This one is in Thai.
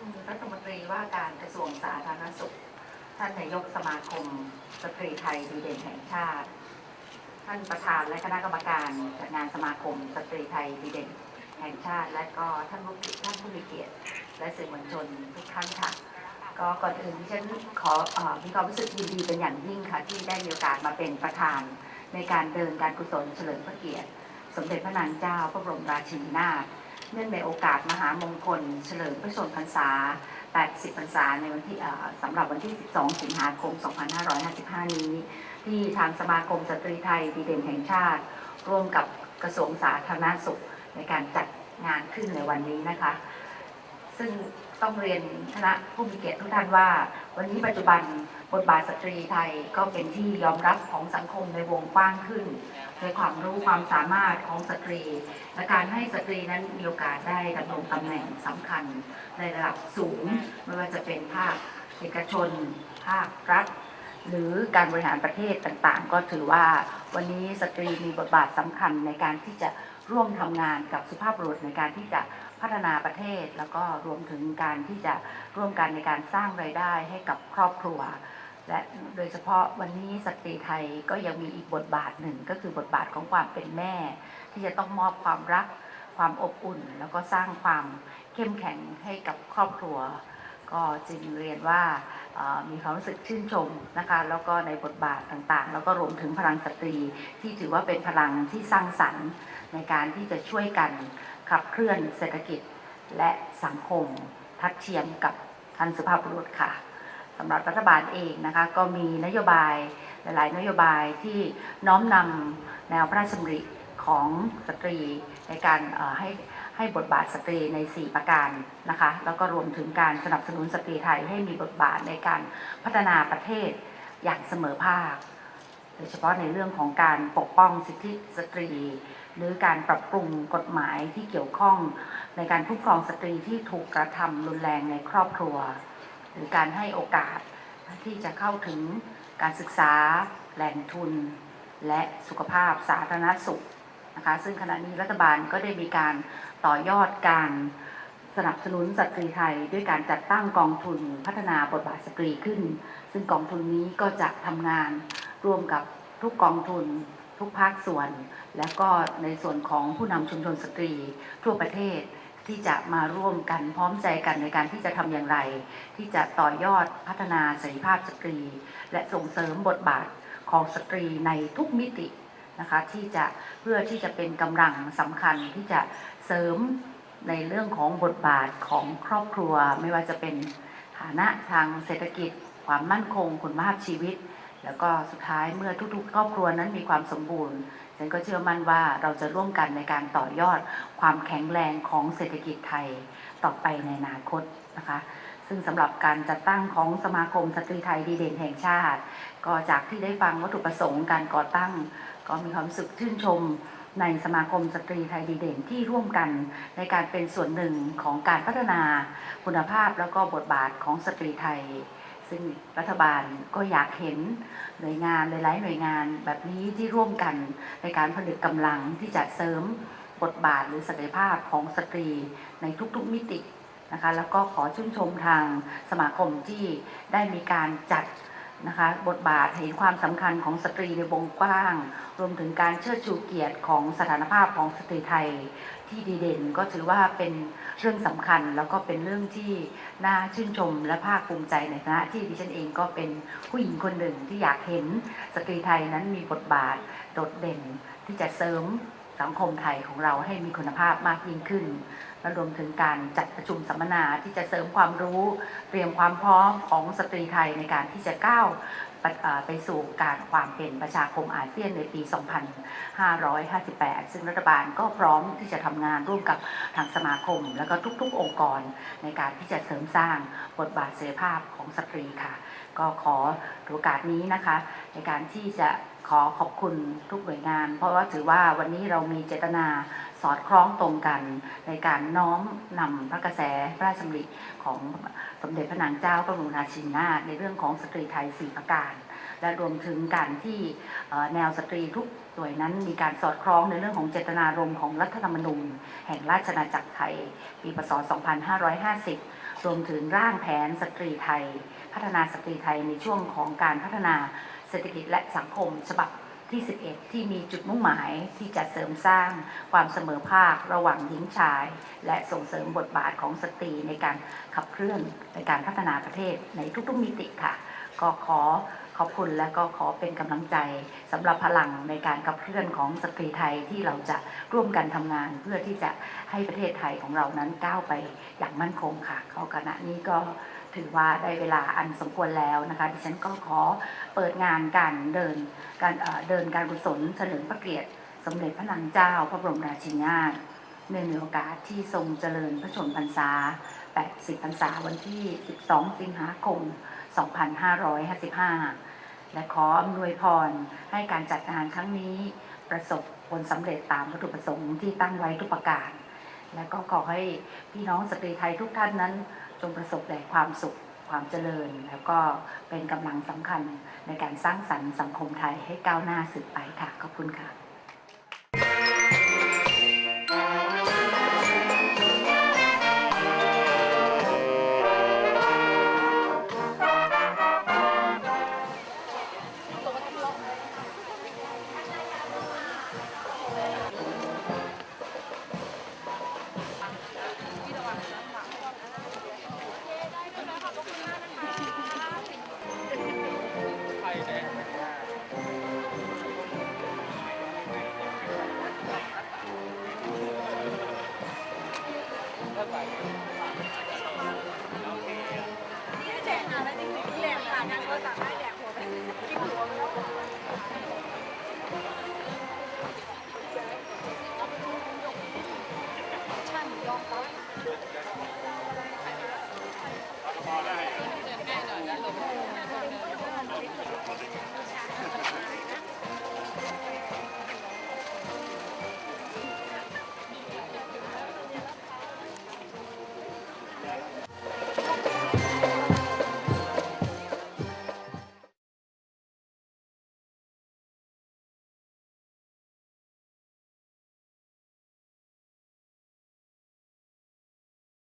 านรัฐมนตรีว่าการกระทรวงสาธารณสุข ท่านนายกสมาคม สตรีไทยดีเด่นแห่งชาติ ท่านประธานและคณะกรรมการจัดงานสมาคม สตรีไทยดีเด่นแห่งชาติ และก็ท่านผู้เกียรติท่านผู้มีเกียรติ และสื่อมวลชนทุกท่านค่ะ ก็ก่อนอื่นดิฉันขอเออมีความรู้สึกยินดีเป็นอย่างยิ่งค่ะ ที่ได้มีโอกาสมาเป็นประธาน ในการเดินการกุศลเฉลิมพระเกียรติ สมเด็จพระนางเจ้าพระบรมราชินีนาถ เนื่องในโอกาสมหามงคล เฉลิมพระชนมพรรษา 80 พรรษาในวันที่สำหรับวันที่ 12 สิงหาคม 2555 นี้ ที่ทางสมาคมสตรีไทยดีเด่นแห่งชาติ ร่วมกับกระทรวงสาธารณสุขในการจัดงานขึ้นในวันนี้นะคะ ซึ่งต้องเรียนคณะผู้มีเกียรติทุกท่านว่า วันนี้ปัจจุบันบทบาทสตรีไทยก็เป็นที่ยอมรับของสังคมในวงกว้างขึ้นในความรู้ความสามารถของสตรี และการให้สตรีนั้นมีโอกาสได้ดำรงตำแหน่งสำคัญในระดับสูง ไม่ว่าจะเป็นภาคเอกชน ภาครัฐ หรือการบริหารประเทศต่างๆ ก็ถือว่าวันนี้สตรีมีบทบาทสำคัญในการที่จะร่วมทำงานกับสุภาพบุรุษในการที่จะ พัฒนาประเทศ แล้วก็รวมถึงการที่จะร่วมกันในการสร้างรายได้ให้กับครอบครัว และโดยเฉพาะวันนี้สตรีไทยก็ยังมีอีกบทบาทหนึ่งก็คือบทบาทของความเป็นแม่ ที่จะต้องมอบความรัก ความอบอุ่น แล้วก็สร้างความเข้มแข็งให้กับครอบครัว ก็จึงเรียนว่ามีความรู้สึกชื่นชมนะคะแล้วก็ในบทบาทต่างๆ แล้วก็รวมถึงพลังสตรีที่ถือว่าเป็นพลังที่สร้างสรรค์ในการที่จะช่วยกัน ขับเคลื่อนเศรษฐกิจและสังคมทัดเทียมกับท่านสุภาพบุรุษค่ะสำหรับรัฐบาลเองนะคะก็มีนโยบายหลาย ๆ นโยบายที่น้อมนำแนวพระราชดำริของสตรีในการให้ให้บทบาทสตรีใน 4 ประการนะคะแล้วก็รวมถึงการสนับสนุนสตรีไทยให้มีบทบาทในการพัฒนาประเทศอย่างเสมอภาค โดยเฉพาะในเรื่องของการปกป้องสิทธิสตรี หรือการปรับปรุงกฎหมายที่เกี่ยวข้อง ในการคุ้มครองสตรีที่ถูกกระทำรุนแรงในครอบครัว หรือการให้โอกาสที่จะเข้าถึงการศึกษาแหล่งทุน และสุขภาพสาธารณสุขนะคะซึ่งขณะนี้รัฐบาลก็ได้มีการต่อยอดการสนับสนุนสตรีไทย ด้วยการจัดตั้งกองทุนพัฒนาบทบาทสตรีขึ้น ซึ่งกองทุนนี้ก็จะทำงานร่วมกับทุกกองทุน ทุกภาคส่วน และก็ในส่วนของผู้นำชุมชนสตรี ทั่วประเทศที่จะมาร่วมกันพร้อมใจกันในการที่จะทำอย่างไร ที่จะต่อยอดพัฒนาเสรีภาพสตรี และส่งเสริมบทบาทของสตรีในทุกมิตินะคะที่จะเพื่อที่จะเป็นกำลังสำคัญที่จะเสริมในเรื่องของบทบาทของครอบครัว ไม่ว่าจะเป็นฐานะทางเศรษฐกิจ ความมั่นคงคุณภาพชีวิต แล้วก็สุดท้ายเมื่อทุกๆ ครอบครัวนั้นมีความสมบูรณ์ฉันก็เชื่อมั่นว่าเราจะร่วมกันในการต่อยอดความแข็งแรงของเศรษฐกิจไทยต่อไปในอนาคตนะคะ ซึ่งสำหรับการจัดตั้งของสมาคมสตรีไทยดีเด่นแห่งชาติ ก็จากที่ได้ฟังวัตถุประสงค์การก่อตั้ง ก็มีความสึกชื่นชมในสมาคมสตรีไทยดีเด่นที่ร่วมกันในการเป็นส่วนหนึ่งของการพัฒนาคุณภาพแล้วก็บทบาทของสตรีไทย ซึ่งรัฐบาลก็อยากเห็นหน่วยงานหลายๆหน่วยงานแบบนี้ที่ร่วมกันในการผลิตกำลังที่จะเสริมบทบาทหรือศักยภาพของสตรีในทุกๆมิตินะคะแล้วก็ขอชื่นชมทางสมาคมที่ได้มีการจัด นะคะบทบาทเห็นความสำคัญของสตรีในวงกว้าง รวมถึงการเชิดชูเกียรติของสถานภาพของสตรีไทยที่ดีเด่นก็ถือว่าเป็นเรื่องสำคัญแล้วก็เป็นเรื่องที่น่าชื่นชมและภาคภูมิใจในฐานะที่ดิฉันเองก็เป็นผู้หญิงคนหนึ่งที่อยากเห็นสตรีไทยนั้นมีบทบาทโดดเด่นที่จะเสริมสังคมไทยของเราให้มีคุณภาพมากยิ่งขึ้น และรวมถึงการจัดประชุมสัมมนาที่จะเสริมความรู้ เตรียมความพร้อมของสตรีไทยในการที่จะก้าวไปสู่การความเป็นประชาคมอาเซียนในปี 2558 ซึ่งรัฐบาลก็พร้อมที่จะทำงานร่วมกับทางสมาคม แล้วก็ทุกๆ องค์กรในการที่จะเสริมสร้างบทบาทเสรีภาพของสตรีค่ะ ก็ขอโอกาสนี้นะคะ ในการที่จะ ขอขอบคุณทุกหน่วยงาน เพราะว่าถือว่าวันนี้เรามีเจตนาสอดคล้องตรงกัน ในการน้อมนำพระกระแสพระราชดำริของสมเด็จพระนางเจ้าพระบรมราชินีนาถในเรื่องของสตรีไทยสี่ประการ และรวมถึงการที่แนวสตรีทุกหน่วยนั้นมีการสอดคล้องในเรื่องของเจตนารมณ์ของรัฐธรรมนูญแห่งราชอาณาจักรไทย ปีพศ 2550 รวมถึงร่างแผนสตรีไทย พัฒนาสตรีไทยในช่วงของการพัฒนา เศรษฐกิจและสังคมฉบับที่ 11 ที่มีจุดมุ่งหมายที่จะเสริมสร้างความเสมอภาคระหว่างหญิงชาย และส่งเสริมบทบาทของสตรีในการขับเคลื่อนในการพัฒนาประเทศในทุกๆมิติค่ะ ก็ขอ ขอบคุณและก็ขอเป็นกำลังใจสำหรับพลังในการขับเคลื่อนของสตรีไทยที่เราจะร่วมกันทำงาน เพื่อที่จะให้ประเทศไทยของเรานั้นก้าวไปอย่างมั่นคงค่ะก็ขณะนี้ก็ถือว่าได้เวลาอันสมควรแล้วนะคะ ดิฉันก็ขอเปิดงานการเดินการเดินการกุศลเฉลิมพระเกียรติ สมเด็จพระนางเจ้า พระบรมราชินีนาถเนื่องในโอกาสที่ทรงเจริญพระชนมพรรษา 80 พรรษาวันที่ 12 สิงหาคม 2555 และขออำนวยพรให้การจัดงานครั้งนี้ประสบผลสำเร็จตามวัตถุประสงค์ที่ตั้งไว้ทุกประการ และก็ขอให้พี่น้องสตรีไทยทุกท่านนั้น จงประสบแต่ความสุขความเจริญ แล้วก็เป็นกำลังสำคัญในการสร้างสรรค์สังคมไทยให้ก้าวหน้าสืบไปค่ะ ขอบคุณค่ะ